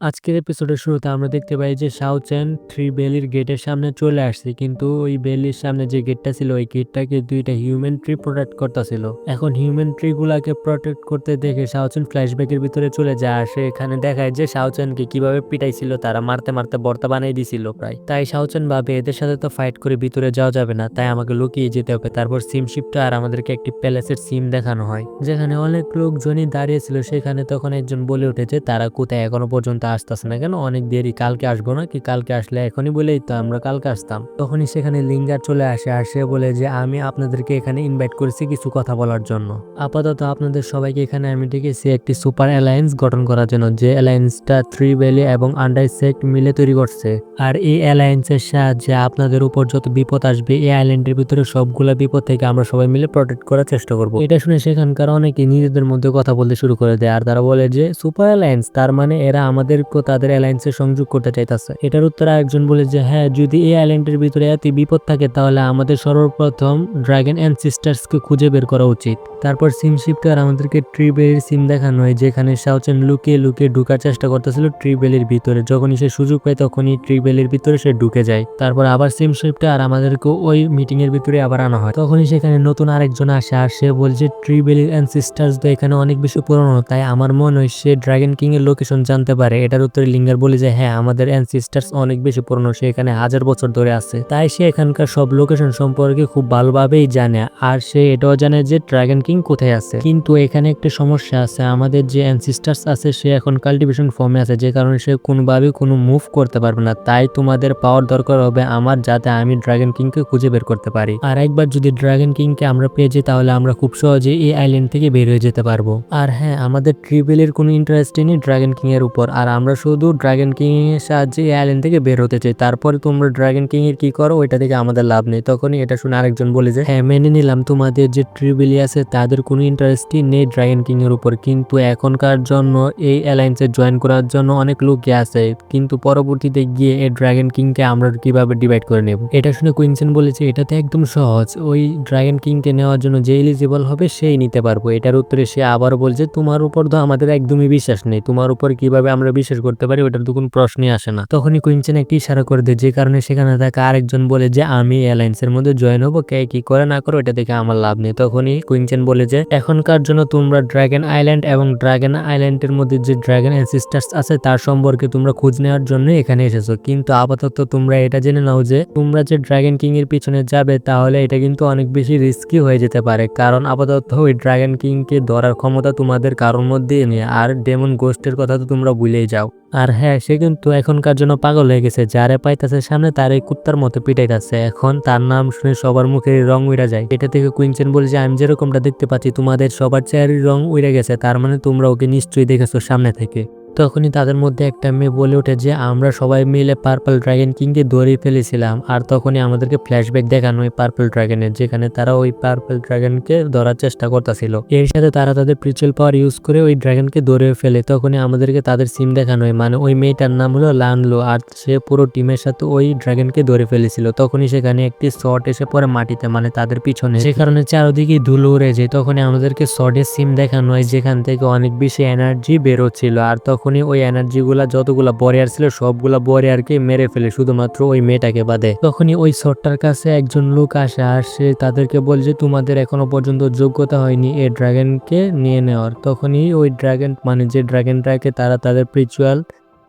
আজকের এপিসোডের শুরুতে আমরা দেখতে পাই যে চ্যান থ্রি বেলির গেটের সামনে চলে আসছে। কিন্তু ওই বেলির সামনে যে গেটটা ছিল, ওই গেটটাকে দুইটা হিউম্যান ট্রি প্রোটেক্ট করতেছিল। এখন হিউম্যান ট্রি গুলাকে প্রোটেক্ট করতে দেখে শাওচেন ফ্ল্যাশব্যাকের ভিতরে চলে যায়। আর সে এখানে দেখায় যে শাওচেনকে কীভাবে পিটাইছিল, তারা মারতে মারতে বর্তা বানাই দিছিল প্রায়। তাই শাওচেন ভাবে, এদের সাথে তো ফাইট করে ভিতরে যাওয়া যাবে না, তাই আমাকে লুকিয়ে যেতে হবে। তারপর সিম শিপটা আর আমাদেরকে একটি প্যালেসের সিম দেখানো হয়, যেখানে অনেক লোকজনই দাঁড়িয়েছিল সেখানে তখন একজন বলে উঠেছে, তারা কোথায় এখনও পর্যন্ত আসতেছে না কেন? অনেক দেরি, কালকে আসব না কি? কালকে আসলে এখনই বলেই তো আমরা কালকে আসতাম। তখনই সেখানে লিঙ্গার চলে আসে আর সে বলে যে, আমি আপনাদেরকে এখানে ইনভাইট করেছি কিছু কথা বলার জন্য। আপাতত আপনাদের সবাইকে এখানে আমি ডেকেছি একটি সুপার অ্যালায়েন্স গঠন করার জন্য, যে অ্যালায়েন্সটা থ্রি ভ্যালি এবং আন্ডারসেক্ট মিলে তৈরি করছে। আর এই অ্যালায়েন্সের সাহায্যে আপনাদের উপর যত বিপদ আসবে, এই আইল্যান্ডের ভিতরে সবগুলা বিপদ থেকে আমরা সবাই মিলে প্রোটেক্ট করার চেষ্টা করব। এটা শুনে সেখানকার অনেকে নিজেদের মধ্যে কথা বলতে শুরু করে দেয়। আর তারা বলে যে সুপার অ্যালায়েন্স তার মানে এরা আমাদেরকেও তাদের অ্যালায়েন্সে সংযোগ করতে চাইতেছে। এটার উত্তরে একজন বলে যে হ্যাঁ যদি এই আইল্যান্ডের ভিতরে এত বিপদ থাকে, তাহলে আমাদের সর্বপ্রথম ড্রাগন অ্যান্ড সিস্টার্সকে খুঁজে বের করা উচিত। তারপর সিম শিফটার আমাদেরকে ট্রিবেলির সিম দেখানো হয়, যেখানে সাউচেন লুকিয়ে লুকিয়ে ঢুকার চেষ্টা করতেছিল ট্রিবেলির ভিতরে। যখনই সে সুযোগ পায়, তখনই ট্রিবেলির ভিতরে সে ঢুকে যায়। তারপর আবার সিম শিফটার আমাদেরকে ওই মিটিং এর ভিতরে আবার আনা হয়। তখনই সেখানে নতুন আরেকজন আসে আর সে বলছে ট্রিবেলির অ্যান্ড সিস্টার্স তো এখানে অনেক বেশি পুরনো, তাই আমার মনে হয় সে ড্রাগন কিং এর লোকেশন জানতে পারে। এটার উত্তরে লিঙ্গার বলে যে হ্যাঁ আমাদের অ্যানসিস্টার্স অনেক বেশি পুরনো, সে এখানে হাজার বছর ধরে আছে। তাই সে এখানকার সব লোকেশন সম্পর্কে খুব ভালোভাবেই জানে, আর সে এটাও জানে যে ড্রাগন কিং কোথায় আছে। কিন্তু এখানে একটা সমস্যা আছে, আমাদের যে অ্যানসিস্টার্স আছে, সে এখন কাল্টিভেশন ফর্মে আছে, যে কারণে সে কোনোভাবে কোনো মুভ করতে পারবে না। তাই তোমাদের পাওয়ার দরকার হবে আমার, যাতে আমি ড্রাগন কিংকে খুঁজে বের করতে পারি। আর একবার যদি ড্রাগন কিংকে আমরা পেয়ে যাই, তাহলে আমরা খুব সহজে এই আইল্যান্ড থেকে বের হয়ে যেতে পারব। আর হ্যাঁ আমাদের ট্রিবেলের কোনো ইন্টারেস্ট নেই ড্রাগন কিং এর উপর, আর আমরা শুধু ড্রাগন কিং এর সাহায্যে এই থেকে বের হতে চাই। তারপরে তোমরা ড্রাগন কিং এর কি করো, ওইটা থেকে আমাদের লাভ নেই। তখনই এটা শুনে আরেকজন বলে যে হ্যাঁ মেনে নিলাম, তোমাদের যে ট্রিবিলি আছে, তাদের কোনো ইন্টারেস্টই নেই ড্রাগন কিং এর উপর। কিন্তু এখনকার জন্য এই অ্যালায়েন্সে জয়েন করার জন্য অনেক লোকই আছে কিন্তু পরবর্তীতে গিয়ে এই ড্রাগন কিংকে আমরা কীভাবে ডিভাইড করে নেব? এটা শুনে কুইনসেন বলেছে এটাতে একদম সহজ। ওই ড্রাগন কিংকে নেওয়ার জন্য যে এলিজিবল হবে, সেই নিতে পারব। এটার উত্তরে সে আবার বলছে, তোমার উপর তো আমাদের একদমই বিশ্বাস নেই। তোমার উপর কীভাবে আমরা বিশ্বাস করতে পারি ওটার তো কোনো প্রশ্নই আসে না। তখনই কুইনচেন একটি ইশারা করে দেয়, যে কারণে সেখানে থাকা আরেকজন বলে যে, আমি অ্যালায়েন্স এর মধ্যে জয়েন হব, কে কি করে না করো এটা দেখে আমার লাভ নেই। তখনই কুইনচেন বলে যে, এখনকার জন্য তোমরা ড্রাগন আইল্যান্ড এবং ড্রাগন আইল্যান্ডের মধ্যে যে ড্রাগন অ্যাসিস্টার্স আছে, তার সম্পর্কে তোমরা খোঁজ নেওয়ার জন্য এখানে এসেছ। কিন্তু আপাতত তোমরা এটা জেনে নাও যে, তোমরা যে ড্রাগন কিং এর পিছনে যাবে, তাহলে এটা কিন্তু অনেক বেশি রিস্কি হয়ে যেতে পারে। কারণ আপাতত ওই ড্রাগন কিংকে ধরার ক্ষমতা তোমাদের কারোর মধ্যেই নেই। আর ডেমন গোস্টের কথা তো তোমরা ভুলেই যাও। আর হ্যাঁ সে কিন্তু এখনকার জন্য পাগল হয়ে গেছে। যারে পাইতাছে সামনে তার এই কুত্তার মতো পিটাইতাছে। এখন তার নাম শুনে সবার মুখে রং উইরা যায়। এটা থেকে কুইনচেন বলে যে, আমি যেরকমটা দেখতে পাচ্ছি, তোমাদের সবার চেয়ারের রং উইরা গেছে। তার মানে তোমরা ওকে নিশ্চয়ই দেখেছ সামনে থেকে। তখনই তাদের মধ্যে একটা মেয়ে বলে ওঠে যে, আমরা সবাই মিলে পার্পল ড্রাগন কিংকে ধরিয়ে ফেলেছিলাম। আর তখনই আমাদেরকে ফ্ল্যাশব্যাক দেখানো ওই পার্পল ড্রাগনের যেখানে তারা ওই পার্পল ড্রাগনকে ধরার চেষ্টা করতেছিল। এর সাথে তারা তাদের প্রিচুয়াল পাওয়ার ইউজ করে ওই ড্রাগনকে ধরে ফেলে। তখনই আমাদেরকে তাদের সিম দেখানো হয় মানে ওই মেয়েটার নাম হলো লানলো আর সে পুরো টিমের সাথে ওই ড্রাগনকে ধরে ফেলেছিল। তখনই সেখানে একটি শট এসে পড়ে মাটিতে মানে তাদের পিছনে। সে কারণে চারদিকে ধুলো উড়ে যায়। তখনই আমাদেরকে শর্টের সিম দেখানো হয়, যেখান থেকে অনেক বেশি এনার্জি বেরোচ্ছিল। আর তখন তখনই ওই এনার্জিগুলা যতগুলা বরিয়ার ছিল, সবগুলা বরিয়ারকে মেরে ফেলে, শুধুমাত্র ওই মেয়েটাকে বাদে। তখনই ওই সরটার কাছে একজন লোক আসে আর সে তাদেরকে বলে যে, তোমাদের এখনও পর্যন্ত যোগ্যতা হয়নি এই ড্রাগনকে নিয়ে নেওয়ার। তখনই ওই ড্রাগন মানে যে ড্রাগনটাকে তারা তাদের প্রিচুয়াল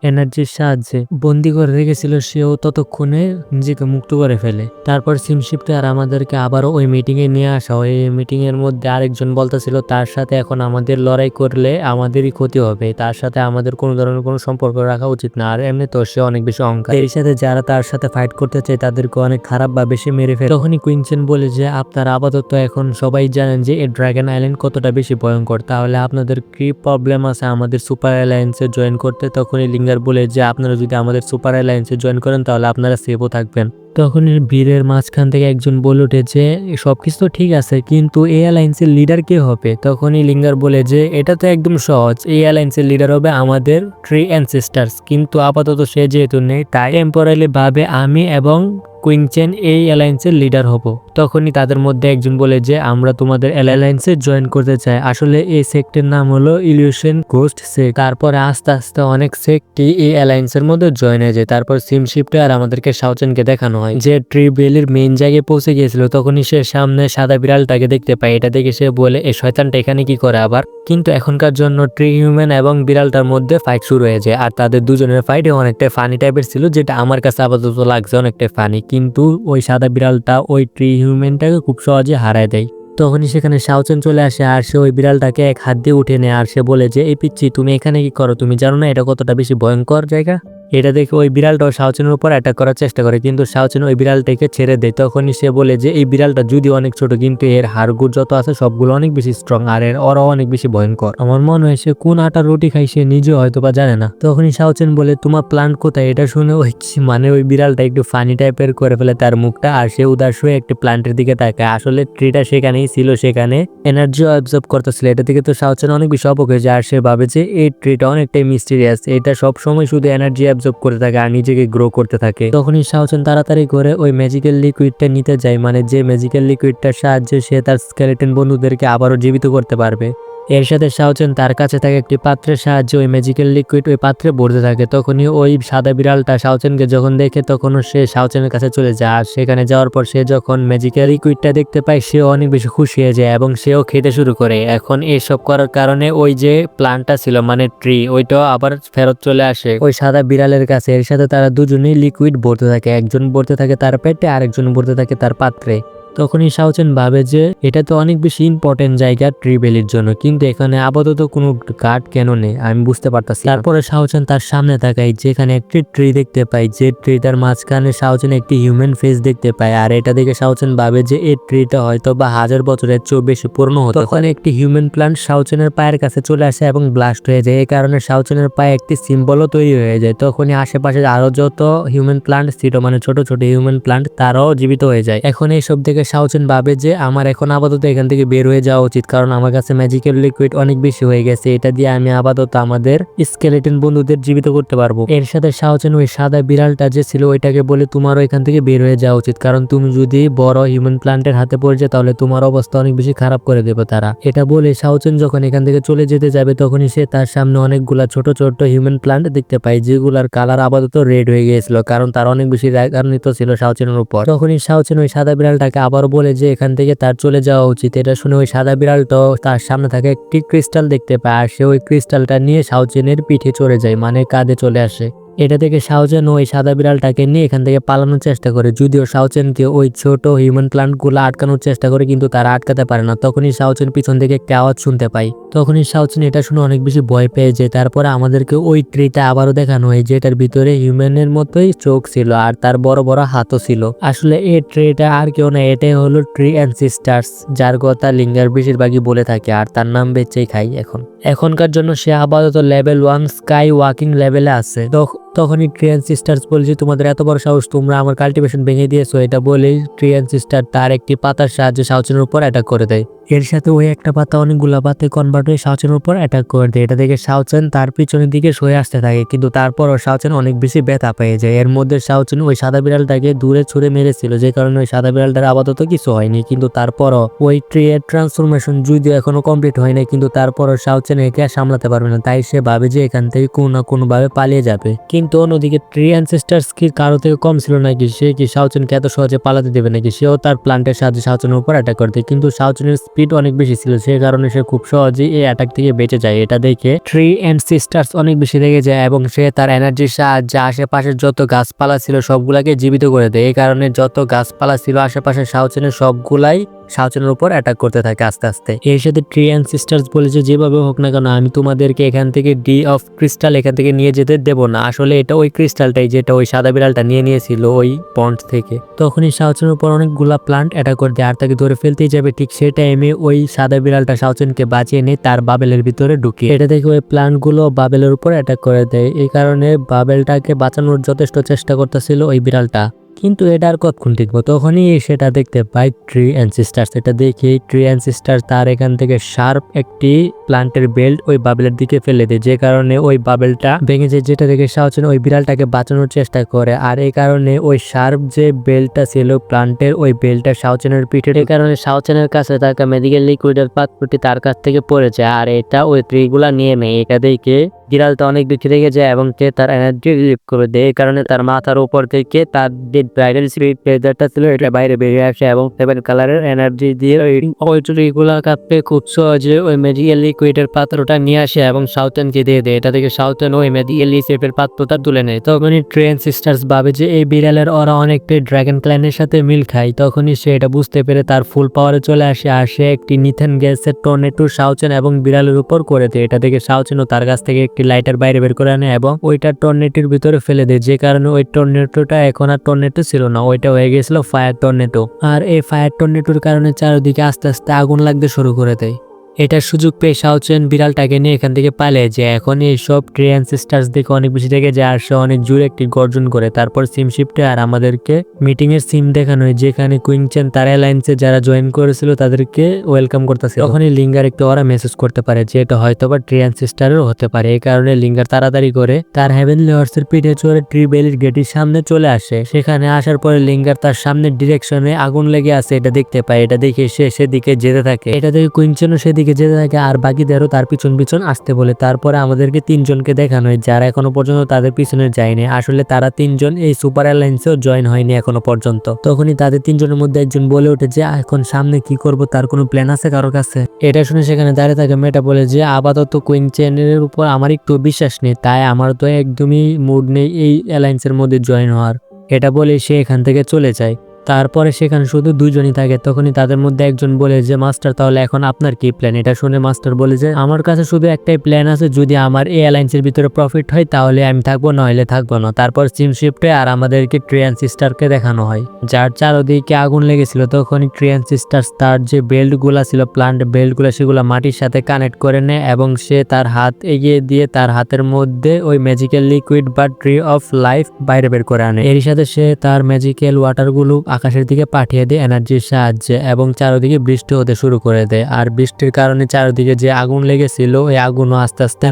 এনার্জির সাহায্যে বন্দি করে রেখেছিল, সেও ততক্ষণে নিজেকে মুক্ত করে ফেলে। তারপর সিমশিপটা আর আমাদেরকে আবারও ওই মিটিং এ নিয়ে আসা হয়। এই মিটিং এর মধ্যে আরেকজন বলতেছিল, তার সাথে এখন আমাদের লড়াই করলে আমাদেরই ক্ষতি হবে। তার সাথে আমাদের কোনো ধরনের কোনো সম্পর্ক রাখা উচিত না। আর এমনি তো সে অনেক বেশি অহংকার। এর সাথে যারা তার সাথে ফাইট করতে চায়, তাদেরকে অনেক খারাপ বা বেশি মেরে ফেলে। তখনই কুইনচেন বলে যে, আপনারা আপাতত এখন সবাই জানেন যে, এই ড্রাগন আইল্যান্ড কতটা বেশি ভয়ঙ্কর। তাহলে আপনাদের কি প্রবলেম আছে আমাদের সুপার অ্যালায়েন্সে জয়েন করতে? তখনই লিঙ্গার বলে যে, আপনারা যদি আমাদের সুপার অ্যালায়েন্সে জয়েন করেন, তাহলে আপনারা সেফও থাকবেন। তখন ভিড়ের মাঝখান থেকে একজন বলে ওঠে যে সব কিছু তো ঠিক আছে, কিন্তু এই অ্যালায়েন্সের লিডার কে হবে? তখনই লিঙ্গার বলে যে, এটা তো একদম সহজ, এই অ্যালায়েন্সের লিডার হবে আমাদের ট্রি অ্যানসেস্টার্স কিন্তু আপাতত সে যেহেতু নেই, তাই টেম্পোরারিভাবে আমি এবং কুইংচেন এই অ্যালায়েন্সের লিডার হব। তখনই তাদের মধ্যে একজন বলে যে, আমরা তোমাদের অ্যালায়েন্সে জয়েন করতে চাই। আসলে এই সেক্টের নাম হলো ইলিউশন গোস্ট সেক তারপরে আস্তে আস্তে অনেক সেক্টই এই অ্যালায়েন্সের মধ্যে জয়েন হয়ে যায়। তারপর সিম শিফটে আর আমাদেরকে শাওচেনকে দেখানো হয়। যে ট্রি বেলির মেইন জায়গায় পৌঁছে গিয়েছিল, তখনই সে সামনে সাদা বিড়ালটাকে দেখতে পায়। এটা দেখে সে বলে, এ শয়তানটা এখানে কি করে আবার? কিন্তু এখনকার জন্য ট্রি হিউম্যান এবং বিড়ালটার মধ্যে ফাইট শুরু হয়ে যায়। আর তাদের দুজনের ফাইট অনেকটা ফানি টাইপের ছিল, যেটা আমার কাছে আপাতত লাগছে অনেকটা ফানি। কিন্তু ওই সাদা বিড়ালটা ওই ট্রি হিউম্যানটাকে খুব সহজে হারায় দেয়। তখনই সেখানে শাওচেন চলে আসে আর সে ওই বিড়ালটাকে এক হাত দিয়ে উঠে নেয় আর সে বলে যে, এই পিচ্ছি, তুমি এখানে কি করো? তুমি জানো না এটা কতটা বেশি ভয়ঙ্কর জায়গা? এটা দেখে ওই বিড়ালটাও শাওচেনের উপর অ্যাটাক করার চেষ্টা করে। কিন্তু শাওচেন ওই বিড়ালটাকে ছেড়ে দেয়। তখনই সে বলে যে, এই বিড়ালটা যদি অনেক ছোট, কিন্তু এর হাড়গুড় যত আছে, সবগুলো অনেক বেশি স্ট্রং আর এর ওরাও অনেক বেশি ভয়ঙ্কর। আমার মনে হয় সে কোন আটা রুটি খাই সে নিজেও হয়তো বা জানে না। তখনই শাওচেন বলে, তোমার প্ল্যান্ট কোথায়? এটা শুনে ওই মানে ওই বিড়ালটা একটু ফানি টাইপের করে ফেলে তার মুখটা, আর সে উদাস হয়ে একটি প্ল্যান্টের দিকে তাকায়। আসলে ট্রিটা সেখানেই ছিল, সেখানে এনার্জি অবজর্ভ করতেছিল। এটা থেকে তো শাওচেন অনেক বেশি অবক হয়ে যায়, আর সে ভাবে যে, এই ট্রিটা অনেকটাই মিস্টিরিয়াস এটা সবসময় শুধু এনার্জি অবজর্ভ করে থাকে আর নিজেকে গ্রো করতে থাকে। তখনই শাওচেন তাড়াতাড়ি করে ওই ম্যাজিক্যাল লিকুইডটা নিতে যায় মানে যে ম্যাজিক্যাল লিকুইডটার সাহায্যে সে তার স্কেলেটন বন্ধুদেরকে আবারও জীবিত করতে পারবে। এর সাথে শাওচেন তার কাছে থাকে, একটি পাত্রের সাহায্যে ওই ম্যাজিক্যাল লিকুইড ওই পাত্রে ভরতে থাকে। তখনই ওই সাদা বিড়ালটা শাওচেনকে যখন দেখে, তখনও সে শাওচেনের কাছে চলে যায়। আর সেখানে যাওয়ার পর সে যখন ম্যাজিক্যাল লিকুইডটা দেখতে পায় সেও অনেক বেশি খুশি হয়ে যায় এবং সেও খেতে শুরু করে। এখন এসব করার কারণে ওই যে প্লান্টটা ছিল মানে ট্রি ওইটাও আবার ফেরত চলে আসে। ওই সাদা বিড়ালের কাছে এর সাথে তারা দুজনেই লিকুইড ভরতে থাকে। একজন ভরতে থাকে তার পেটে, আরেকজন ভরতে থাকে তার পাত্রে। তখনই শাওচেন ভাবে যে এটা তো অনেক বেশি ইম্পর্টেন্ট জায়গা ট্রি বেলির জন্য, কিন্তু এখানে আপাতত কোনো গার্ড কেন নেই, আমি বুঝতে পারতাছি তারপরে শাওচেন তার সামনে তাকাই যেখানে একটি ট্রি দেখতে পাই, যে ট্রিটার মাঝখানে শাওচেন একটি হিউম্যান ফেস দেখতে পায়, আর এটা দেখে শাওচেন ভাবে যে এই ট্রিটা হয়তো বা হাজার বছরের চেয়েও বেশি পুরনো হতো তখন একটি হিউম্যান প্লান্ট শাওচেনের পায়ের কাছে চলে আসে এবং ব্লাস্ট হয়ে যায়, এই কারণে শাওচেনের পায়ে একটি সিম্বলও তৈরি হয়ে যায়। তখনই আশেপাশে আরও যত হিউম্যান প্লান্ট ছিল মানে ছোট ছোট হিউম্যান প্লান্ট তারাও জীবিত হয়ে যায়। এখন এইসব দেখে শাওচেন ভাবে যে আমার এখন আপাতত এখান থেকে বের হয়ে যাওয়া উচিত, কারণ আমার কাছে ম্যাজিক্যাল লিকুইড অনেক বেশি হয়ে গেছে। এটা দিয়ে আমি আপাতত আমাদের স্কেলেটন বন্ধুদের জীবিত করতে পারব। এর সাথে শাওচেন ওই সাদা বিড়ালটা যে ছিল, ওইটাকে বলে তোমারও এখান থেকে বের হয়ে যাওয়া উচিত, কারণ তুমি যদি বড় হিউম্যান প্লান্টের হাতে পড়ে যায় তাহলে তোমার অবস্থা অনেক বেশি খারাপ করে দেবে তারা। এটা বলে শাওচেন যখন এখান থেকে চলে যেতে যাবে, তখনই সে তার সামনে অনেকগুলা ছোট ছোট হিউম্যান প্লান্ট দেখতে পায়, যেগুলার কালার আপাতত রেড হয়ে গিয়েছিল, কারণ তার অনেক বেশি রাগান্বিত ছিল শাওচেনের উপর। তখনই শাওচেন ওই সাদা বিড়ালটাকে আবার বলে যে এখান থেকে তার চলে যাওয়া উচিত। এটা শুনে ওই সাদা বিড়ালটাও তার সামনে থাকে একটি ক্রিস্টাল দেখতে পায় আর সে ওই ক্রিস্টালটা নিয়ে শাওচেনের পিঠে চড়ে যায় মানে কাঁধে চলে আসে। এটা থেকে শাওচেন ওই সাদা বিড়ালটাকে নিয়ে এখান থেকে পালানোর চেষ্টা করে, যদিও শাওচেনকে ওই ছোট হিউম্যান প্লান্টগুলো আটকানোর চেষ্টা করে, কিন্তু তারা আটকাতে পারে না। তখনই শাওচেন পিছন থেকে একটা আওয়াজ শুনতে পাই তখনই শাওচেন এটা শুনে অনেক বেশি ভয় পেয়ে যায়। তারপরে আমাদেরকে ওই ট্রিটা আবারও দেখানো হয়, যেটার ভিতরে হিউম্যানের মতোই চোখ ছিল আর তার বড় বড় হাতও ছিল। আসলে এই ট্রিটা আর কেউ না, এটাই হলো ট্রি অ্যান্ড সিস্টার্স যার কথা লিঙ্গার বেশিরভাগই বলে থাকে আর তার নাম বেচেই খাই এখন। এখনকার জন্য সে আপাতত লেভেল ওয়ান স্কাই ওয়াকিং লেভেলে আছে। তখ- তখনই ট্রিয়ান সিস্টার্স বলছে, তোমাদের এত বড় সাহস, তোমরা আমার কাল্টিভেশন ভেঙে দিয়েছ। এটা বলেই ট্রিয়ান সিস্টার তার একটি পাতার সাহায্যে শাওচেনের উপর অ্যাটাক করে দেয়। এর সাথে ওই একটা পাতা অনেকগুলো পাতে কনভার্ট হয়ে শাওচেনের উপর অ্যাটাক করে দেয়। এটা দেখে শাওচেন তার পিছনের দিকে সয়ে আসতে থাকে, কিন্তু তারপরও শাওচেন অনেক বেশি ব্যথা পেয়ে যায়। এর মধ্যে শাওচেন ওই সাদা বিড়ালটাকে দূরে ছুড়ে মেরেছিল, যে কারণে ওই সাদা বিড়ালটার আপাতত কিছু হয়নি, কিন্তু তারপরও ওই ট্রিয়ের ট্রান্সফরমেশন যদিও এখনও কমপ্লিট হয়নি, কিন্তু তারপরও শাওচেন একে সামলাতে পারবে না, তাই সে ভাবে যে এখান থেকে কোনো না কোনো ভাবে পালিয়ে যাবে। কিন্তু অন্যদিকে ট্রি অ্যানসেস্টার্স কি কারও থেকে কম ছিল নাকি, সে কি শাওচেনকে এত সহজে পালাতে দেবে নাকি, সেও তার প্লান্টের সাহায্যে শাওচেনের উপর অ্যাটাক করতে কিন্তু শাওচেনের স্পিড অনেক বেশি ছিল সে কারণে সে খুব সহজেই এই অ্যাটাক থেকে বেঁচে যায়। এটা দেখে ট্রি অ্যান্ড সিস্টার্স অনেক বেশি রেগে যায় এবং সে তার এনার্জির সাহায্যে আশেপাশের যত গাছপালা ছিল সবগুলাকে জীবিত করে দেয়। এই কারণে যত গাছপালা ছিল আশেপাশে সাউচেনের সবগুলাই শাওচেনের উপর অ্যাটাক করতে থাকে আস্তে আস্তে। এর সাথে ট্রি অ্যান্ড সিস্টার্স বলেছে যেভাবে হোক না কেন, আমি তোমাদেরকে এখান থেকে ডি অফ ক্রিস্টাল এখান থেকে নিয়ে যেতে দেবো না। আসলে এটা ওই ক্রিস্টালটাই যেটা ওই সাদা বিড়ালটা নিয়ে নিয়েছিল ওই পন্ড থেকে। তখনই শাওচেনের উপর অনেকগুলা প্লান্ট অ্যাটাক করে দেয়, আর তাকে ধরে ফেলতেই যাবে ঠিক সেই টাইমে ওই সাদা বিড়ালটা শাওচেনকে বাঁচিয়ে নিয়ে তার বাবেলের ভিতরে ঢুকিয়ে এটা দেখে ওই প্লান্টগুলো বাবেলের উপর অ্যাটাক করে দেয়। এই কারণে বাবেলটাকে বাঁচানোর যথেষ্ট চেষ্টা করতেছিল ওই বিড়ালটা। কিন্তু এটা আর কতক্ষণ টিকবো তখনই সেটা দেখতে পাই ট্রি অ্যানসিস্টার্স এটা দেখে ট্রি অ্যানসিস্টার তার এখান থেকে শার্প একটি প্লান্টের বেল্ট ওই বাবেলের দিকে ফেলে দেয়। যে কারণে ওই বাবেলটা ভেঙে যায়, যেটা থেকে সাহচেন ওই বিড়ালটাকে বাঁচানোর চেষ্টা করে। আর এই কারণে ওই শার্প যে বেল্টটা ছিল প্লান্টের, ওই বেল্টটা সাহচেনের পিঠে এই কারণে সাহচেনের কাছে থাকা মেডিকেল লিকুইডের পাত্রটি তার কাছ থেকে পড়েছে আর এটা ওই ট্রিগুলা নিয়ে নেয়। এটা দেখে বিড়ালটা অনেক দুঃখে রেগে যায় এবং সে তার এনার্জি রিলিভ করে দেয়। এই কারণে তার মাথার উপর থেকে তার যে ব্রাইডাল স্পিড প্লেজারটা ছিল, এটা বাইরে বেরিয়ে আসে এবং সেভেন কালারের এনার্জি দিয়ে ওই ওই ট্রিগুলা কাঁপতে খুব সহজে ওই মেডিকেল লিকুইডের পাত্রটা নিয়ে আসে এবং সাউথেনকে দিয়ে দেয়। এটা থেকে সাউথেন ওই মেডিকেল লিকুইডের পাত্রটা তুলে নেয়। তখনই ট্রেন সিস্টার্স ভাবে যে এই বিড়ালের ওরা অনেকটাই ড্রাগন ক্ল্যানের সাথে মিল খায়। তখনই সে এটা বুঝতে পেরে তার ফুল পাওয়ারে চলে আসে আর সে একটি নিথেন গ্যাসের টর্নেটো সাউচেন এবং বিড়ালের উপর করে দেয়। এটা থেকে সাউচেনও তার কাছ থেকে একটি লাইটার বাইরে বের করে আনে এবং ওইটা টর্নেটির ভিতরে ফেলে দেয়। যে কারণে ওই টর্নেটোটা এখন আর টর্নেটো ছিল না, ওইটা হয়ে গেছিল ফায়ার টর্নেটো। আর এই ফায়ার টর্নেটোর কারণে চারিদিকে আস্তে আস্তে আগুন লাগতে শুরু করে দেয়। এটার সুযোগ পেয়ে সাউচেন বিড়ালটাকে নিয়ে এখান থেকে পালে যে এখন এই এইসব ট্রেন সিস্টার্স দেখে অনেক বেশি রেগে যায় আর সে অনেক জোরে একটি গর্জন করে। তারপর সিম শিফটে আর আমাদেরকে মিটিং এর সিম দেখানো হয়, যেখানে কুইংচেন তার অ্যালায়েন্সে যারা জয়েন করেছিল তাদেরকে ওয়েলকাম করতেছে। তখনই লিঙ্গার একটু ওরা মেসেজ করতে পারে, যে এটা হয়তো বা ট্রেন সিস্টারেরও হতে পারে। এই কারণে লিঙ্গার তাড়াতাড়ি করে তার হেভেনলি হর্সের পিঠে চড়ে ট্রি বেলির গেটির সামনে চলে আসে। সেখানে আসার পরে লিঙ্গার তার সামনের ডিরেকশনে আগুন লেগে আছে, এটা দেখতে পায়। এটা দেখে সে সেদিকে যেতে থাকে। এটা দেখে কুইঞ্চেনও সেদিকে যেতে থাকে আর বাকিদেরও তার পিছন পিছন আসতে বলে। তারপরে আমাদেরকে তিনজনকে দেখানো হয়, যারা এখনও পর্যন্ত তাদের পিছনে যায়নি। আসলে তারা তিনজন এই সুপার এয়ারলাইন্সেও জয়েন হয়নি এখনও পর্যন্ত। তখনই তাদের তিনজনের মধ্যে একজন বলে ওঠে যে এখন সামনে কি করব? তার কোনো প্ল্যান আছে কারোর কাছে? এটা শুনে সেখানে দাঁড়িয়ে থাকে মেয়েটা বলে যে, আপাতত কুইন চ্যানেলের উপর আমার একটু বিশ্বাস নেই, তাই আমার তো একদমই মুড নেই এই অ্যালায়েন্সের মধ্যে জয়েন হওয়ার। এটা বলে সে এখান থেকে চলে যায়। তারপরে সেখানে শুধু দুজনই থাকে, তখনই তাদের মধ্যে একজন বলে যে, মাস্টার, তাহলে এখন আপনার কি প্ল্যান এটা শুনে মাস্টার বলে যে, আমার কাছে শুধু একটাই প্ল্যান আছে, যদি আমার এই অ্যালায়েন্সের ভিতরে প্রফিট হয়, তাহলে আমি থাকব, নইলে থাকব না। তারপর সিম শিফটে আর আমাদেরকে ট্রেন সিস্টারকে দেখানো হয়, যার চারদিকে আগুন লেগেছিল। তখনই ট্রেন সিস্টার তার যে বেল্টগুলা ছিল প্লান্ট বেল্টগুলো সেগুলো মাটির সাথে কানেক্ট করে নেয় এবং সে তার হাত এগিয়ে দিয়ে তার হাতের মধ্যে ওই ম্যাজিক্যাল লিকুইড বা ট্রি অফ লাইফ বাইরে বের করে আনে। এর সাথে সে তার ম্যাজিক্যাল ওয়াটারগুলো আকাশের দিকে পাঠিয়ে দেয় এনার্জির সাহায্যে এবং চারদিকে বৃষ্টি হতে শুরু করে দেয়। আর বৃষ্টির কারণে চারদিকে যে আগুন লেগেছিল ওই আগুনও আস্তে আস্তে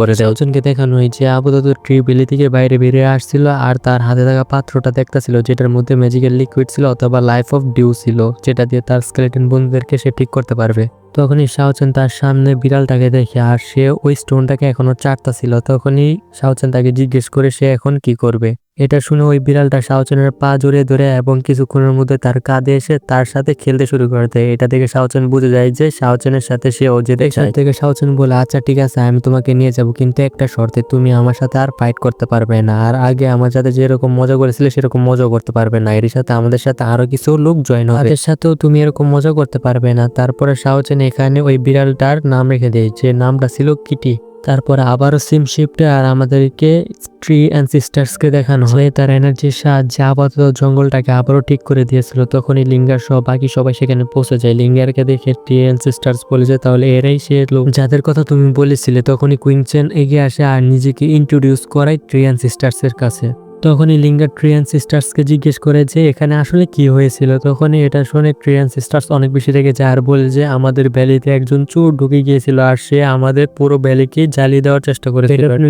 করে দেয়। ওজনকে দেখানো হয় যে আপাতত ট্রি বিলি থেকে বাইরে বেরিয়ে আসছিল আর তার হাতে থাকা পাত্রটা দেখতেছিল যেটার মধ্যে ম্যাজিক্যাল লিকুইড ছিল অথবা লাইফ অফ ডিউ ছিল যেটা দিয়ে তার স্কেলেটন বন্ধুদেরকে সে ঠিক করতে পারবে। তখনই শাহচেন তার সামনে বিড়ালটাকে দেখে আর সে ওই স্টোনটাকে এখনও চারটা ছিল তখনই শাহচেন তাকে জিজ্ঞেস করে সে এখন কি করবে। এটা শুনে ওই বিড়ালটা শাহচেনের পা জড়িয়ে ধরে এবং কিছুক্ষণের মধ্যে তার কাঁধে এসে তার সাথে খেলতে শুরু করে দেয়। এটা থেকে শাহচেন বুঝে যায় যে শাহচেনের সাথে সে ও যেতে থেকে শাহচেন বলে আচ্ছা ঠিক আছে আমি তোমাকে নিয়ে যাব কিন্তু একটা শর্তে তুমি আমার সাথে আর ফাইট করতে পারবে না। আর আগে আমার সাথে যেরকম মজা করেছিলে সেরকম মজা করতে পারবে না। এর সাথে আমাদের সাথে আরও কিছু লোক জয়েন হবে। তাদের সাথেও তুমি এরকম মজা করতে পারবে না। তারপরে শাহচেন এখানে ওই বিড়ালটার নাম রেখে দেয় যে নামটা ছিল কিটি। তারপরে আবারও সিম শিফটে আর আমাদেরকে ট্রি অ্যান্ড সিস্টার্সকে দেখানো হয়ে তার এনার্জির সাহায্যে, আপাতত জঙ্গলটাকে আবারও ঠিক করে দিয়েছিল। তখনই লিঙ্গার সহ বাকি সবাই সেখানে পৌঁছে যায়। লিঙ্গারকে দেখে ট্রি অ্যান্ড সিস্টার্স বলে যে, তাহলে এরাই সে লোক যাদের কথা তুমি বলেছিলে। তখনই কুইনচেন এগিয়ে আসে আর নিজেকে ইন্ট্রোডিউস করায় ট্রি অ্যান্ড সিস্টার্সের কাছে। তখনই লিঙ্গার ট্রিয়ান সিস্টার্সকে জিজ্ঞেস করে যে এখানে আসলে কি হয়েছিল? তখনই এটা শুনে ট্রিয়ান সিস্টার্স অনেক বেশি রেগে যায় আর বলে যে আমাদের ভ্যালিতে একজন চোর ঢুকে গিয়েছিল আর সে আমাদের পুরো ভ্যালিকে জ্বালিয়ে দেওয়ার চেষ্টা করে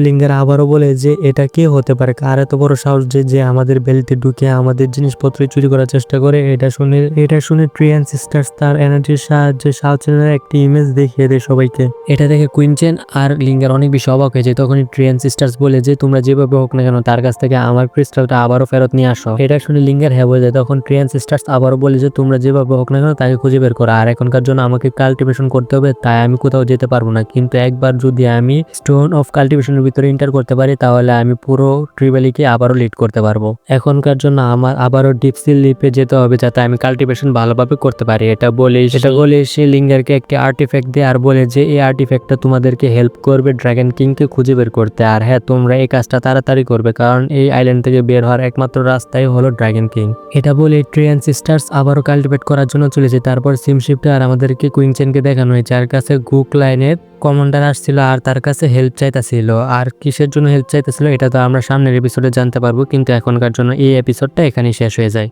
লিঙ্গার আবারও বলে যে এটা কে হতে পারে? কার এত বড় সাহস যে যে আমাদের ভ্যালিতে ঢুকে আমাদের জিনিসপত্র চুরি করার চেষ্টা করে? এটা শুনে এটা শুনে ট্রিয়ান সিস্টার্স তার এনার্জির সাহায্যে সাউচেনের একটি ইমেজ দেখিয়ে দেয় সবাইকে। এটা দেখে কুইনচেন আর লিঙ্গার অনেক বেশি অবাক হয়ে যায়। তখনই ট্রিয়ান সিস্টার্স বলে যে তোমরা যেভাবে হোক না কেন তার কাছ থেকে আমার আমার ক্রিস্টালটা আবারও ফেরত নিয়ে আসো। এটা শুনে লিঙ্গের হ্যাঁ বলে যায় তখন ট্রিয়ান সিস্টার্স আবারও বলে যে, তোমরা যেভাবে হোক না কেন তাকে খুঁজে বের করো। আর এখনকার জন্য আমাকে কাল্টিভেশন করতে হবে, তাই আমি কোথাও যেতে পারব না। কিন্তু একবার যদি আমি স্টোন অফ কাল্টিভেশনের ভিতরে ইন্টার করতে পারি, তাহলে আমি পুরো ট্রিভ্যালিকে আবারও লিড করতে পারব। এখনকার জন্য আমার আবারও ডিপসিল লিপে যেতে হবে, যাতে আমি কাল্টিভেশন ভালোভাবে করতে পারি। এটা বলে সেটা বলে সে লিঙ্গারকে একটি আর্টিফ্যাক্ট দেয় আর বলে যে, এই আর্টিফ্যাক্টটা তোমাদেরকে হেল্প করবে ড্রাগন কিংকে খুঁজে বের করতে। আর হ্যাঁ তোমরা এই কাজটা তাড়াতাড়ি করবে, কারণ এই আইল্যান্ড থেকে বের হওয়ার একমাত্র রাস্তাই হলো ড্রাগন কিং এটা বলে ট্রেন সিস্টার্স আবারও কাল্টিভেট করার জন্য চলেছে। তারপর সিম শিফটে আর আমাদেরকে কুইংচেনকে দেখানো হয়েছে। আর কাছে গুক লাইনের কমান্ডার আসছিল আর তার কাছে হেল্প চাইতেছিল। আর কিসের জন্য হেল্প চাইতেছিল, এটা তো আমরা সামনের এপিসোডে জানতে পারব। কিন্তু এখনকার জন্য এই এপিসোডটা এখানেই শেষ হয়ে যায়।